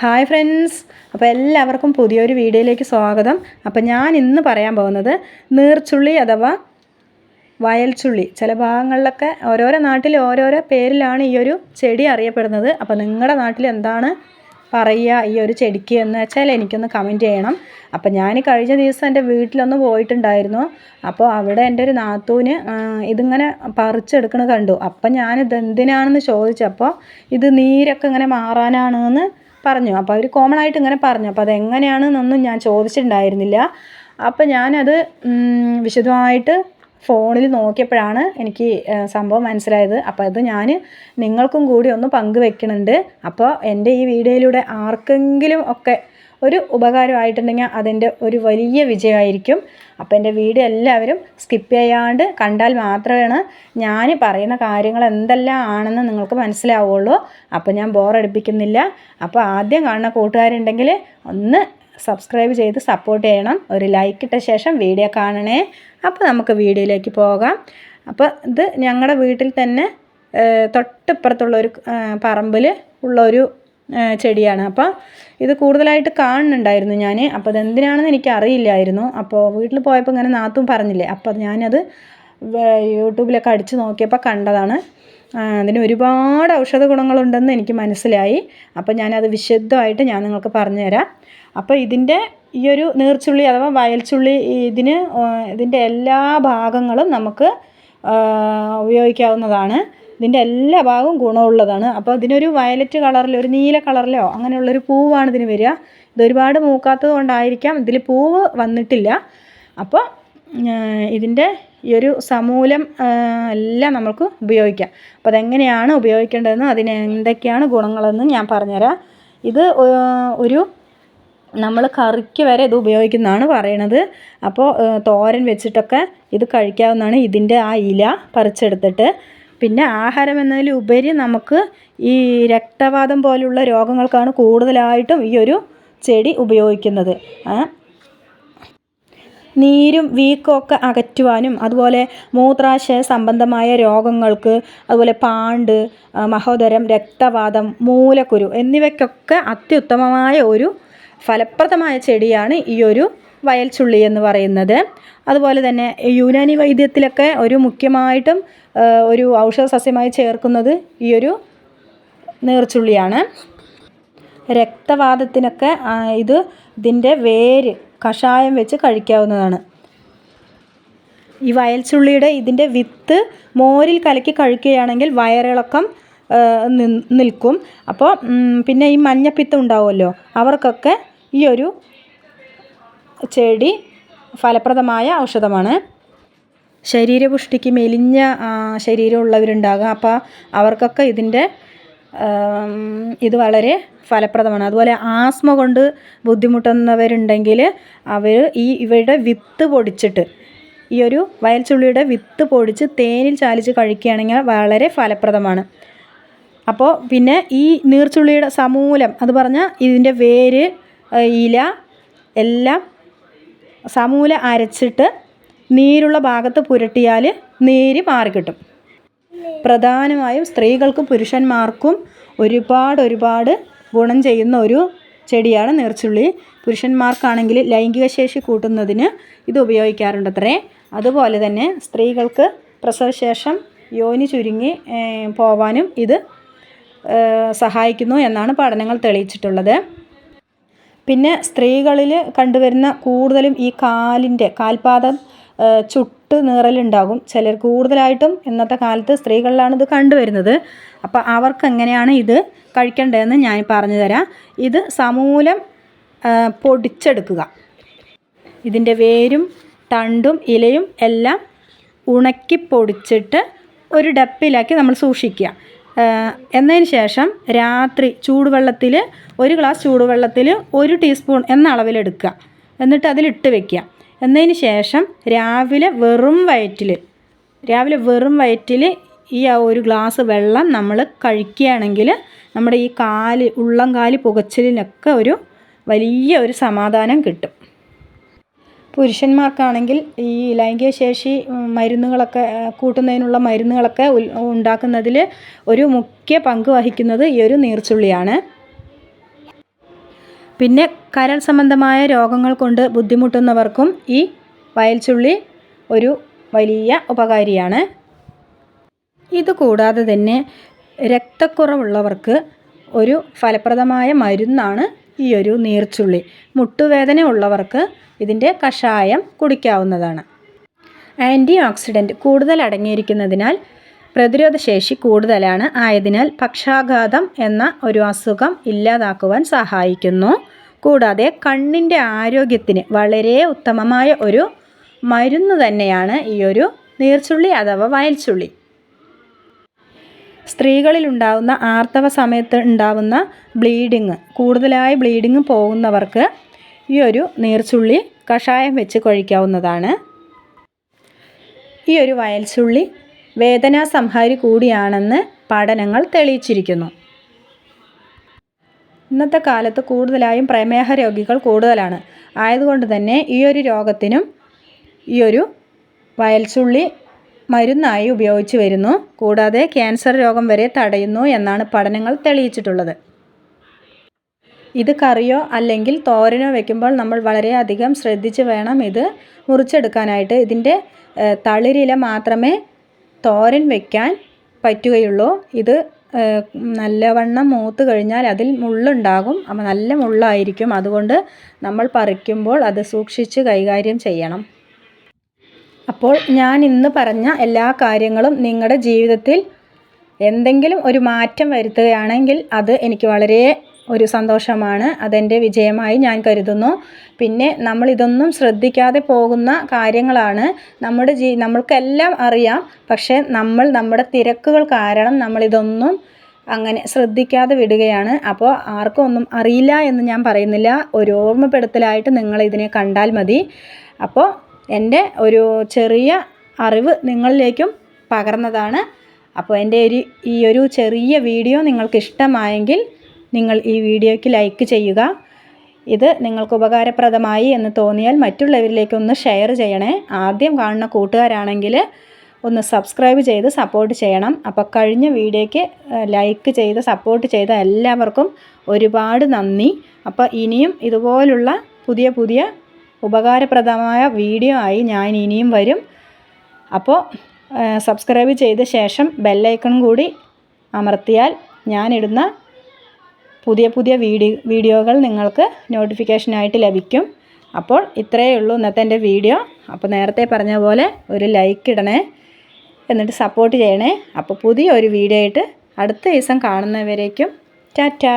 Hi friends. അപ്പോൾ എല്ലാവർക്കും പുതിയൊരു വീഡിയോയിലേക്ക് സ്വാഗതം. അപ്പോൾ ഞാൻ ഇന്ന് പറയാൻ പോകുന്നത് നീർച്ചുള്ളി അഥവാ വയൽച്ചുള്ളി. ചില ഭാഗങ്ങളിലൊക്കെ ഓരോരോ നാട്ടിൽ ഓരോരോ പേരിലാണ് ഈ ഒരു ചെടി അറിയപ്പെടുന്നത്. അപ്പോൾ നിങ്ങളുടെ നാട്ടിൽ എന്താണ് പറയുക ഈ ഒരു ചെടിക്ക് എന്ന് വെച്ചാൽ എനിക്കൊന്ന് കമന്റ് ചെയ്യണം. അപ്പോൾ ഞാൻ കഴിഞ്ഞ ദിവസം എന്റെ വീട്ടിലൊന്ന് പോയിട്ടുണ്ടായിരുന്നു. അപ്പോൾ അവിടെ എന്റെ ഒരു നാത്തൂന് ഇതിങ്ങനെ പറിച്ചെടുക്കണ കണ്ടു. അപ്പം ഞാനിത് എന്തിനാണെന്ന് ചോദിച്ചപ്പോൾ ഇത് നീരൊക്കെ ഇങ്ങനെ മാറാനാണെന്ന് പറഞ്ഞു. അപ്പോൾ അവർ കോമൺ ആയിട്ട് ഇങ്ങനെ പറഞ്ഞു. അപ്പോൾ അതെങ്ങനെയാണെന്നൊന്നും ഞാൻ ചോദിച്ചിട്ടുണ്ടായിരുന്നില്ല. അപ്പോൾ ഞാനത് വിശദമായിട്ട് ഫോണിൽ നോക്കിയപ്പോഴാണ് എനിക്ക് സംഭവം മനസ്സിലായത്. അപ്പോൾ അത് ഞാൻ നിങ്ങൾക്കും കൂടി ഒന്ന് പങ്കുവെക്കുന്നുണ്ട് അപ്പോൾ എന്റെ ഈ വീഡിയോയിലൂടെ ആർക്കെങ്കിലും ഒക്കെ ഒരു ഉപകാരമായിട്ടുണ്ടെങ്കിൽ അതിന്റെ ഒരു വലിയ വിജയമായിരിക്കും. അപ്പോൾ എന്റെ വീഡിയോ എല്ലാവരും സ്കിപ്പ് ചെയ്യാണ്ട് കണ്ടാൽ മാത്രമാണ് ഞാൻ പറയുന്ന കാര്യങ്ങൾ എന്തെല്ലാം ആണെന്ന് നിങ്ങൾക്ക് മനസ്സിലാവുള്ളൂ. അപ്പോൾ ഞാൻ ബോറടിപ്പിക്കുന്നില്ല അപ്പോൾ ആദ്യം കാണുന്ന കൂട്ടുകാരുണ്ടെങ്കിൽ ഒന്ന് സബ്സ്ക്രൈബ് ചെയ്ത് സപ്പോർട്ട് ചെയ്യണം. ഒരു ലൈക്ക് ഇട്ട ശേഷം വീഡിയോ കാണണേ. അപ്പോൾ നമുക്ക് വീഡിയോയിലേക്ക് പോകാം. അപ്പോൾ ഇത് ഞങ്ങളുടെ വീട്ടിൽ തന്നെ തൊട്ടിപ്പുറത്തുള്ളൊരു പറമ്പിൽ ഉള്ളൊരു ഏഹ്, ചെടിയാണ്. അപ്പോൾ ഇത് കൂടുതലായിട്ട് കാണുന്നുണ്ടായിരുന്നു ഞാൻ അപ്പോൾ അതെന്തിനാണെന്ന് എനിക്ക് അറിയില്ലായിരുന്നു അപ്പോൾ വീട്ടിൽ പോയപ്പോൾ ഇങ്ങനെ നാത്തും പറഞ്ഞില്ലേ അപ്പോൾ ഞാനത് യൂട്യൂബിലൊക്കെ അടിച്ച് നോക്കിയപ്പോൾ കണ്ടതാണ്. അതിന് ഒരുപാട് ഔഷധ ഗുണങ്ങളുണ്ടെന്ന് എനിക്ക് മനസ്സിലായി. അപ്പോൾ ഞാനത് വിശദമായിട്ട് ഞാൻ നിങ്ങൾക്ക് പറഞ്ഞുതരാം. അപ്പോൾ ഇതിന്റെ ഈ ഒരു നീർച്ചുള്ളി അഥവാ വയൽച്ചുള്ളി ഇതിന് ഇതിന്റെ എല്ലാ ഭാഗങ്ങളും നമുക്ക് ഉപയോഗിക്കാവുന്നതാണ്. ഇതിന്റെ എല്ലാ ഭാഗവും ഗുണമുള്ളതാണ്. അപ്പോൾ ഇതിനൊരു വയലറ്റ് കളറിലോ ഒരു നീല കളറിലോ അങ്ങനെയുള്ളൊരു പൂവാണ് ഇതിന് വരിക. ഇത് ഒരുപാട് മൂക്കാത്തത് കൊണ്ടായിരിക്കാം. ഇതിൽ പൂവ് വന്നിട്ടില്ല. അപ്പോൾ ഇതിന്റെ ഈ ഒരു സമൂലം എല്ലാം നമുക്ക് ഉപയോഗിക്കാം. അപ്പോൾ അതെങ്ങനെയാണ് ഉപയോഗിക്കേണ്ടതെന്ന് അതിന് എന്തൊക്കെയാണ് ഗുണങ്ങളെന്ന് ഞാൻ പറഞ്ഞുതരാം. ഇത് ഒരു നമ്മൾ കറിക്ക് വരെ ഇത് ഉപയോഗിക്കുന്നതാണ് പറയണത്. അപ്പോൾ തോരൻ വെച്ചിട്ടൊക്കെ ഇത് കഴിക്കാവുന്നതാണ് ഇതിന്റെ ആ ഇല പറിച്ചെടുത്തിട്ട്. പിന്നെ ആഹാരം എന്നതിലുപരി നമുക്ക് ഈ രക്തവാദം പോലുള്ള രോഗങ്ങൾക്കാണ് കൂടുതലായിട്ടും ഈ ഒരു ചെടി ഉപയോഗിക്കുന്നത്. നീരും വീക്കമൊക്കെ അകറ്റുവാനും അതുപോലെ മൂത്രാശയ സംബന്ധമായ രോഗങ്ങൾക്ക് അതുപോലെ പാണ്ട് മഹോദരം രക്തവാതം മൂലക്കുരു എന്നിവയ്ക്കൊക്കെ അത്യുത്തമമായ ഒരു ഫലപ്രദമായ ചെടിയാണ് ഈ ഒരു വയൽച്ചുള്ളി എന്ന് പറയുന്നത്. അതുപോലെ തന്നെ യുനാനി വൈദ്യത്തിലൊക്കെ ഒരു മുഖ്യമായിട്ടും ഒരു ഔഷധ സസ്യമായി ചേർക്കുന്നത് ഈ ഒരു നീർച്ചുള്ളിയാണ്. രക്തവാദത്തിനൊക്കെ ഇത് ഇതിന്റെ വേര് കഷായം വെച്ച് കഴിക്കാവുന്നതാണ്. ഈ വയൽച്ചുള്ളിയുടെ ഇതിന്റെ വിത്ത് മോരിൽ കലക്കി കഴിക്കുകയാണെങ്കിൽ വയറിളക്കം നിൽക്കും. അപ്പോൾ പിന്നെ ഈ മഞ്ഞപ്പിത്തം ഉണ്ടാവുമല്ലോ അവർക്കൊക്കെ ഈ ഒരു ചെടി ഫലപ്രദമായ ഔഷധമാണ്. ശരീരപുഷ്ടിക്ക് മെലിഞ്ഞ ശരീരമുള്ളവരുണ്ടാകാം അപ്പോൾ അവർക്കൊക്കെ ഇതിന്റെ ഇത് വളരെ ഫലപ്രദമാണ്. അതുപോലെ ആസ്മ കൊണ്ട് ബുദ്ധിമുട്ടുന്നവരുണ്ടെങ്കിൽ അവർ ഈ ഇവയുടെ വിത്ത് പൊടിച്ചിട്ട് ഈ ഒരു വയൽച്ചുള്ളിയുടെ വിത്ത് പൊടിച്ച് തേനിൽ ചാലിച്ച് കഴിക്കുകയാണെങ്കിൽ വളരെ ഫലപ്രദമാണ്. അപ്പോൾ പിന്നെ ഈ നീർച്ചുള്ളിയുടെ സമൂലം അത് പറഞ്ഞാൽ ഇതിന്റെ വേര് ഇല എല്ലാം സമൂല അരച്ചിട്ട് നീരുള്ള ഭാഗത്ത് പുരട്ടിയാൽ നീര് മാറിക്കിട്ടും പ്രധാനമായും സ്ത്രീകൾക്കും പുരുഷന്മാർക്കും ഒരുപാട് ഒരുപാട് ഗുണം ചെയ്യുന്ന ഒരു ചെടിയാണ് നീർച്ചുള്ളി. പുരുഷന്മാർക്കാണെങ്കിൽ ലൈംഗിക ശേഷി കൂട്ടുന്നതിന് ഇത് ഉപയോഗിക്കാറുണ്ട് അത്രേ അതുപോലെ തന്നെ സ്ത്രീകൾക്ക് പ്രസവശേഷം യോനി ചുരുങ്ങി പോവാനും ഇത് സഹായിക്കുന്നു എന്നാണ് പഠനങ്ങൾ തെളിയിച്ചിട്ടുള്ളത്. പിന്നെ സ്ത്രീകളിൽ കണ്ടുവരുന്ന കൂടുതലും ഈ കാലിന്റെ കാൽപാദം ചുട്ട് നീറലുണ്ടാകും. ചിലർ കൂടുതലായിട്ടും ഇന്നത്തെ കാലത്ത് സ്ത്രീകളിലാണ് ഇത് കണ്ടുവരുന്നത്. അപ്പോൾ അവർക്ക് എങ്ങനെയാണ് ഇത് കഴിക്കേണ്ടതെന്ന് ഞാൻ പറഞ്ഞു തരാം ഇത് സമൂലം പൊടിച്ചെടുക്കുക. ഇതിന്റെ വേരും തണ്ടും ഇലയും എല്ലാം ഉണക്കി പൊടിച്ചിട്ട് ഒരു ഡപ്പിലാക്കി നമ്മൾ സൂക്ഷിക്കുക. എന്നതിന് ശേഷം രാത്രി ചൂടുവെള്ളത്തിൽ ഒരു ഗ്ലാസ് ചൂടുവെള്ളത്തിൽ ഒരു ടീസ്പൂൺ എന്ന അളവിലെടുക്കുക എന്നിട്ട് അതിലിട്ട് വെക്കുക. എന്നതിന് ശേഷം രാവിലെ വെറും വയറ്റിൽ രാവിലെ വെറും വയറ്റിൽ ഈ ആ ഒരു ഗ്ലാസ് വെള്ളം നമ്മൾ കഴിക്കുകയാണെങ്കിൽ നമ്മുടെ ഈ കാൽ ഉള്ളം കാൽ പുകച്ചിലിനൊക്കെ ഒരു വലിയ ഒരു സമാധാനം കിട്ടും. പുരുഷന്മാർക്കാണെങ്കിൽ ഈ ലൈംഗിക ശേഷി മരുന്നുകളൊക്കെ കൂട്ടുന്നതിനുള്ള മരുന്നുകളൊക്കെ ഉണ്ടാക്കുന്നതിൽ ഒരു മുഖ്യ പങ്ക് വഹിക്കുന്നത് ഈ ഒരു നീർച്ചുള്ളിയാണ്. പിന്നെ കരൾ സംബന്ധമായ രോഗങ്ങൾ കൊണ്ട് ബുദ്ധിമുട്ടുന്നവർക്കും ഈ വയൽച്ചുള്ളി ഒരു വലിയ ഉപകാരിയാണ്. ഇതുകൂടാതെ തന്നെ രക്തക്കുറവുള്ളവർക്ക് ഒരു ഫലപ്രദമായ മരുന്നാണ് ഈ ഒരു നീർച്ചുള്ളി. മുട്ടുവേദന ഉള്ളവർക്ക് ഇതിന്റെ കഷായം കുടിക്കാവുന്നതാണ്. ആന്റി ഓക്സിഡന്റ് കൂടുതൽ അടങ്ങിയിരിക്കുന്നതിനാൽ പ്രതിരോധശേഷി കൂടുതലാണ്. ആയതിനാൽ പക്ഷാഘാതം എന്ന ഒരു അസുഖം ഇല്ലാതാക്കുവാൻ സഹായിക്കുന്നു. കൂടാതെ കണ്ണിന്റെ ആരോഗ്യത്തിന് വളരെ ഉത്തമമായ ഒരു മരുന്ന് തന്നെയാണ് ഈ ഒരു നീർച്ചുള്ളി അഥവാ വയൽച്ചുള്ളി. സ്ത്രീകളിൽ ഉണ്ടാകുന്ന ആർത്തവ സമയത്ത് ഉണ്ടാകുന്ന ബ്ലീഡിങ് കൂടുതലായി ബ്ലീഡിങ് പോകുന്നവർക്ക് ഈ ഒരു നീർച്ചുള്ളി കഷായം വെച്ച് കഴിക്കാവുന്നതാണ്. ഈ ഒരു വയൽച്ചുള്ളി വേദനാ സംഹാരി കൂടിയാണെന്ന് പഠനങ്ങൾ തെളിയിച്ചിരിക്കുന്നു. ഇന്നത്തെ കാലത്ത് കൂടുതലായും പ്രമേഹ രോഗികൾ കൂടുതലാണ്. ആയതുകൊണ്ട് തന്നെ ഈ ഒരു രോഗത്തിനും ഈ ഒരു വയൽച്ചുള്ളി മരുന്നായി ഉപയോഗിച്ചു വരുന്നു. കൂടാതെ ക്യാൻസർ രോഗം വരെ തടയുന്നു എന്നാണ് പഠനങ്ങൾ തെളിയിച്ചിട്ടുള്ളത്. ഇത് കറിയോ അല്ലെങ്കിൽ തോരനോ വെക്കുമ്പോൾ നമ്മൾ വളരെയധികം ശ്രദ്ധിച്ച് വേണം ഇത് മുറിച്ചെടുക്കാനായിട്ട്. ഇതിന്റെ തളിരില മാത്രമേ തോരൻ വെക്കാൻ പറ്റുകയുള്ളൂ. ഇത് നല്ലവണ്ണം മൂത്ത് കഴിഞ്ഞാൽ അതിൽ മുള്ളുണ്ടാകും. അപ്പം നല്ല മുള്ളായിരിക്കും. അതുകൊണ്ട് നമ്മൾ പറിക്കുമ്പോൾ അത് സൂക്ഷിച്ച് കൈകാര്യം ചെയ്യണം. അപ്പോൾ ഞാൻ ഇന്ന് പറഞ്ഞ എല്ലാ കാര്യങ്ങളും നിങ്ങളുടെ ജീവിതത്തിൽ എന്തെങ്കിലും ഒരു മാറ്റം വരുത്തുകയാണെങ്കിൽ അത് എനിക്ക് വളരെ ഒരു സന്തോഷമാണ്. അതെന്റെ വിജയമായി ഞാൻ കരുതുന്നു. പിന്നെ നമ്മൾ ഇതൊന്നും ശ്രദ്ധിക്കാതെ പോകുന്ന കാര്യങ്ങളാണ്. നമ്മുടെ ജീ നമ്മൾക്കെല്ലാം അറിയാം. പക്ഷേ നമ്മൾ നമ്മുടെ തിരക്കുകൾ കാരണം നമ്മളിതൊന്നും അങ്ങനെ ശ്രദ്ധിക്കാതെ വിടുകയാണ്. അപ്പോൾ ആർക്കും ഒന്നും അറിയില്ല എന്ന് ഞാൻ പറയുന്നില്ല. ഒരു ഓർമ്മപ്പെടുത്തലായിട്ട് നിങ്ങൾ ഇതിനെ കണ്ടാൽ മതി. അപ്പോൾ എന്റെ ഒരു ചെറിയ അറിവ് നിങ്ങളിലേക്കും പകർന്നതാണ്. അപ്പോൾ എന്റെ ഒരു ഈ ഒരു ചെറിയ വീഡിയോ നിങ്ങൾക്ക് ഇഷ്ടമായെങ്കിൽ നിങ്ങൾ ഈ വീഡിയോയ്ക്ക് ലൈക്ക് ചെയ്യുക. ഇത് നിങ്ങൾക്ക് ഉപകാരപ്രദമായി എന്ന് തോന്നിയാൽ മറ്റുള്ളവരിലേക്ക് ഒന്ന് ഷെയർ ചെയ്യണേ. ആദ്യം കാണുന്ന കൂട്ടുകാരാണെങ്കിൽ ഒന്ന് സബ്സ്ക്രൈബ് ചെയ്ത് സപ്പോർട്ട് ചെയ്യണം. അപ്പോൾ കഴിഞ്ഞ വീഡിയോയ്ക്ക് ലൈക്ക് ചെയ്ത് സപ്പോർട്ട് ചെയ്ത എല്ലാവർക്കും ഒരുപാട് നന്ദി. അപ്പോൾ ഇനിയും ഇതുപോലുള്ള പുതിയ പുതിയ ഉപകാരപ്രദമായ വീഡിയോ ആയി ഞാൻ ഇനിയും വരും. അപ്പോൾ സബ്സ്ക്രൈബ് ചെയ്ത ശേഷം ബെല്ലൈക്കൺ കൂടി അമർത്തിയാൽ ഞാനിടുന്ന പുതിയ പുതിയ വീഡിയോ വീഡിയോകൾ നിങ്ങൾക്ക് നോട്ടിഫിക്കേഷനായിട്ട് ലഭിക്കും. അപ്പോൾ ഇത്രയേ ഉള്ളൂ ഇന്നത്തെ എന്റെ വീഡിയോ. അപ്പോൾ നേരത്തെ പറഞ്ഞ പോലെ ഒരു ലൈക്ക് ഇടണേ എന്നിട്ട് സപ്പോർട്ട് ചെയ്യണേ. അപ്പോൾ പുതിയ ഒരു വീഡിയോ ആയിട്ട് അടുത്ത ദിവസം കാണുന്നവരേക്കും ടാറ്റാ!